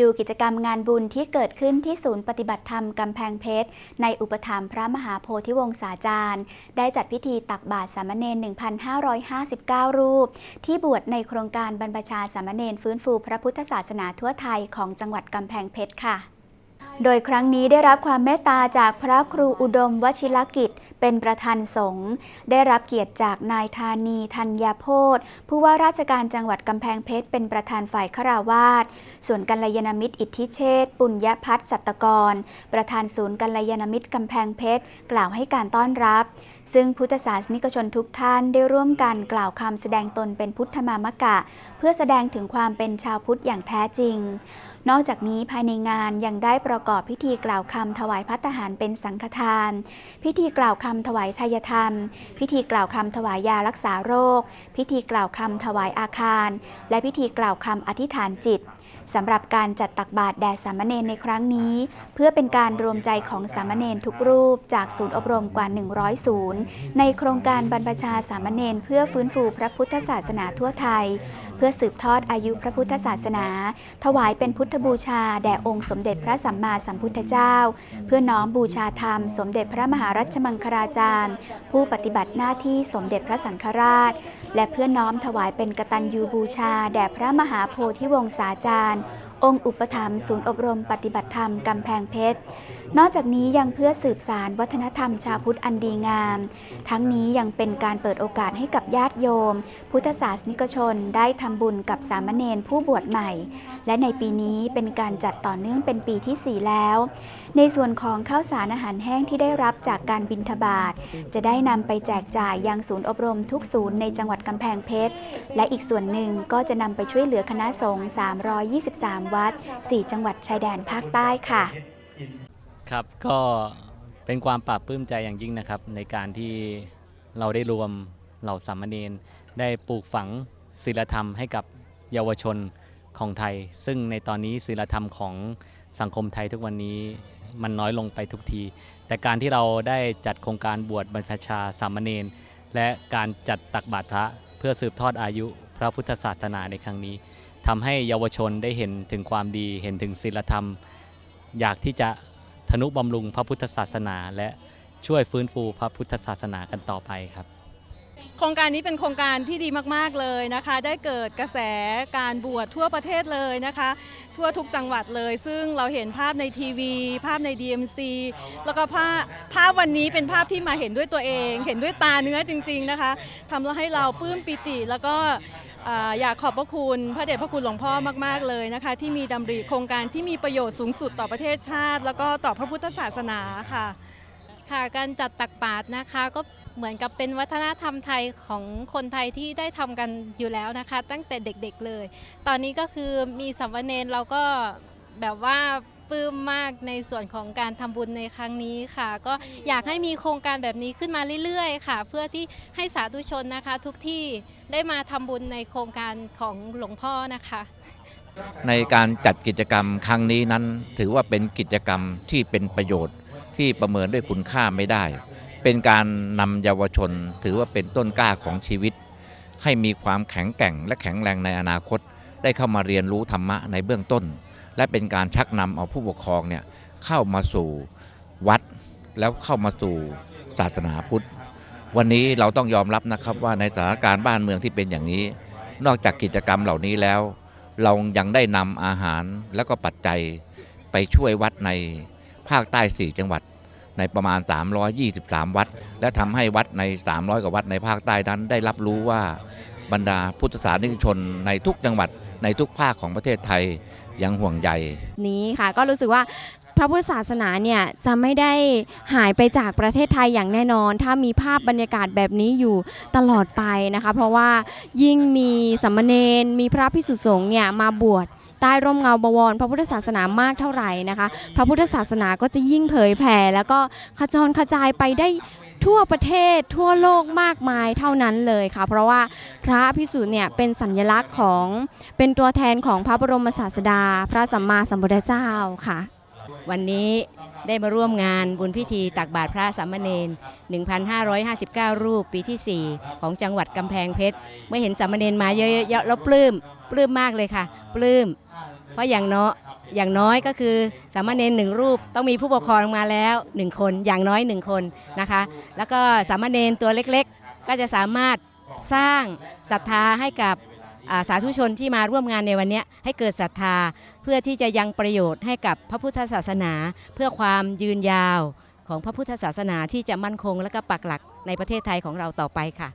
ดูกิจกรรมงานบุญที่เกิดขึ้นที่ศูนย์ปฏิบัติธรรมกำแพงเพชร ในอุปถัมภ์พระมหาโพธิวงศาจารย์ ได้จัดพิธีตักบาตรสามเณร 1,559 รูป ที่บวชในโครงการบรรพชาสามเณรฟื้นฟูพระพุทธศาสนาทั่วไทยของจังหวัดกำแพงเพชรค่ะ โดยครั้งนี้ได้รับความเมตตาจากพระครูอุดมวชิรกิจ เป็นประธานสงฆ์ได้รับเกียรติจากนายธานีธัญญาโพธผู้ว่าราชการจังหวัดกำแพงเพชรเป็นประธานฝ่ายขราวาสส่วนกัลยาณมิตรอิทธิเชษปุญญพัฒน์สัตตกร ประธานศูนย์กัลยาณมิตรกำแพงเพชรกล่าวให้การต้อนรับ ซึ่งพุทธศาสนิกชนทุกท่านได้ร่วมกันกล่าวคำแสดงตนเป็นพุทธมามกะ เพื่อแสดงถึงความเป็นชาวพุทธอย่างแท้จริง นอกจากนี้ภายในงานยังได้ประกอบพิธีกล่าวคำถวายพัตหารเป็นสังฆทาน พิธีกล่าวคำถวายทายธรรม พิธีกล่าวคำถวายยารักษาโรค พิธีกล่าวคำถวายอาคาร และพิธีกล่าวคำอธิษฐานจิต สำหรับการจัดตักบาตรแด่สามเณรในครั้งนี้ เพื่อเป็นการรวมใจของสามเณรทุกรูปจากศูนย์อบรมกว่า 100 ศูนย์ ในโครงการบรรพชาสามเณรเพื่อฟื้นฟูพระพุทธศาสนาทั่วไทย เพื่อสืบทอดอายุพระพุทธศาสนา ถวายเป็นพุทธบูชา แด่องค์สมเด็จพระสัมมาสัมพุทธเจ้า เพื่อน้อมบูชาธรรม สมเด็จพระมหารัชมังคลาจารย์ ผู้ปฏิบัติหน้าที่สมเด็จพระสังฆราชและเพื่อน้อมถวายเป็นกตัญญูบูชา แด่พระมหาโพธิวงศาจารย์ องค์อุปถัมภ์ศูนย์อบรมปฏิบัติธรรมกำแพงเพชร นอกจากนี้ยังเพื่อสืบสารวัฒนธรรมชาวพุทธอันดีงาม ทั้งนี้ยังเป็นการเปิดโอกาสให้กับญาติโยม พุทธศาสนิกชนได้ทำบุญกับสามเณรผู้บวชใหม่ และในปีนี้เป็นการจัดต่อเนื่องเป็นปีที่ 4 แล้วในส่วนของข้าวสารอาหารแห้งที่ได้รับจากการบิณฑบาตจะได้นำไปแจกจ่ายยังศูนย์อบรมทุกศูนย์ในจังหวัดกำแพงเพชร และอีกส่วนหนึ่งก็จะนำไปช่วยเหลือคณะสงฆ์323 วัด 4 จังหวัดชายแดนภาคใต้ค่ะ ครับก็เป็นความปลาบปลื้มใจอย่างยิ่งนะครับ ในการที่เราได้รวมเหล่าสามเณรได้ปลูกฝังศีลธรรมให้กับเยาวชนของไทย ซึ่งในตอนนี้ศีลธรรมของสังคมไทยทุกวันนี้ มันน้อยลงไปทุกที แต่การที่เราได้จัดโครงการบวชบรรพชาสามเณรและการจัดตักบาตรพระเพื่อสืบทอดอายุพระพุทธศาสนาในครั้งนี้ทำให้เยาวชนได้เห็นถึงความดีเห็นถึงศีลธรรม อยากที่จะทนุบำรุงพระพุทธศาสนา และช่วยฟื้นฟูพระพุทธศาสนากันต่อไปครับ โครงการนี้เป็นโครงการที่ดีมากๆเลยนะคะ ได้เกิดกระแสการบวชทั่วประเทศเลยนะคะ ทั่วทุกจังหวัดเลย ซึ่งเราเห็นภาพในทีวี ภาพใน DMC แล้วก็ภาพภาพวันนี้เป็นภาพที่มาเห็นด้วยตัวเอง เห็นด้วยตาเนื้อจริง ๆนะคะทำให้เราปลื้มปิติแล้วก็อยากขอบพระคุณพระเดชพระคุณหลวงพ่อมากๆเลยนะคะ ที่มีดำริโครงการที่มีประโยชน์สูงสุดต่อประเทศชาติ แล้วก็ต่อพระพุทธศาสนาค่ะค่ะการจัดตักบาตรนะคะก็ เหมือนกับเป็นวัฒนธรรมไทยของคนไทยที่ได้ทำกันอยู่แล้วนะคะ ตั้งแต่เด็กๆเลย ตอนนี้ก็คือมีสัมวเนรเราก็แบบว่าปลื้มมากในส่วนของการทำบุญในครั้งนี้ค่ะ ก็อยากให้มีโครงการแบบนี้ขึ้นมาเรื่อยๆ ค่ะ เพื่อที่ให้สาธุชนนะคะ ทุกที่ได้มาทำบุญในโครงการของหลวงพ่อนะคะ ในการจัดกิจกรรมครั้งนี้นั้น ถือว่าเป็นกิจกรรมที่เป็นประโยชน์ที่ประเมินด้วยคุณค่าไม่ได้ เป็นการนำเยาวชน ถือว่าเป็นต้นกล้าของชีวิต ให้มีความแข็งแกร่งและแข็งแรงในอนาคต ได้เข้ามาเรียนรู้ธรรมะในเบื้องต้น และเป็นการชักนำเอาผู้ปกครองเนี่ยเข้ามาสู่วัด แล้วเข้ามาสู่ศาสนาพุทธ วันนี้เราต้องยอมรับนะครับว่าในสถานการณ์บ้านเมืองที่เป็นอย่างนี้ นอกจากกิจกรรมเหล่านี้แล้ว เรายังได้นำอาหารแล้วก็ปัจจัยไปช่วยวัดในภาคใต้4จังหวัด ในประมาณ 323 วัด และทำให้วัดใน 300 กว่าวัดในภาคใต้นั้น ได้รับรู้ว่าบรรดาพุทธศาสนิกชนในทุกจังหวัดในทุกภาคของประเทศไทยยังห่วงใยนี้ค่ะก็รู้สึกว่าพระพุทธศาสนาเนี่ยจะไม่ได้หายไปจากประเทศไทยอย่างแน่นอน ถ้ามีภาพบรรยากาศแบบนี้อยู่ตลอดไปนะคะ เพราะว่ายิ่งมีสามมเณรมีพระพิสุสงฆ์เนี่ยมาบวช ใต้ร่มเงาบวร พระพุทธศาสนามากเท่าไหร่นะคะ พระพุทธศาสนาก็จะยิ่งเผยแผ่ แล้วก็ขจรกระจายไปได้ทั่วประเทศทั่วโลกมากมายเท่านั้นเลยค่ะ เพราะว่าพระพิสุเนี่ยเป็นสัญลักษณ์ของเป็นตัวแทนของพระบรมศาสดา พระสัมมาสัมพุทธเจ้าค่ะ วันนี้ได้มาร่วมงานบุญพิธีตักบาตรพระสามเณร 1,559 รูปปีที่ 4 ของจังหวัดกำแพงเพชร เมื่อเห็นสามเณรมาเยอะๆแล้วปลื้ม ปลื้มมากเลยค่ะ ปลื้ม เพราะอย่างเน้อยอย่างน้อยก็คือสามเณรหนึ่งรูปต้องมีผู้ปกครองมาแล้วหนึ่งคนอย่างน้อยหนึ่งคนนะคะ แล้วก็สามเณรตัวเล็กๆ ก็จะสามารถสร้างศรัทธาให้กับ สาธุชนที่มาร่วมงานในวันนี้ให้เกิดศรัทธา เพื่อที่จะยังประโยชน์ให้กับพระพุทธศาสนา เพื่อความยืนยาวของพระพุทธศาสนาที่จะมั่นคงและก็ปักหลักในประเทศไทยของเราต่อไปค่ะ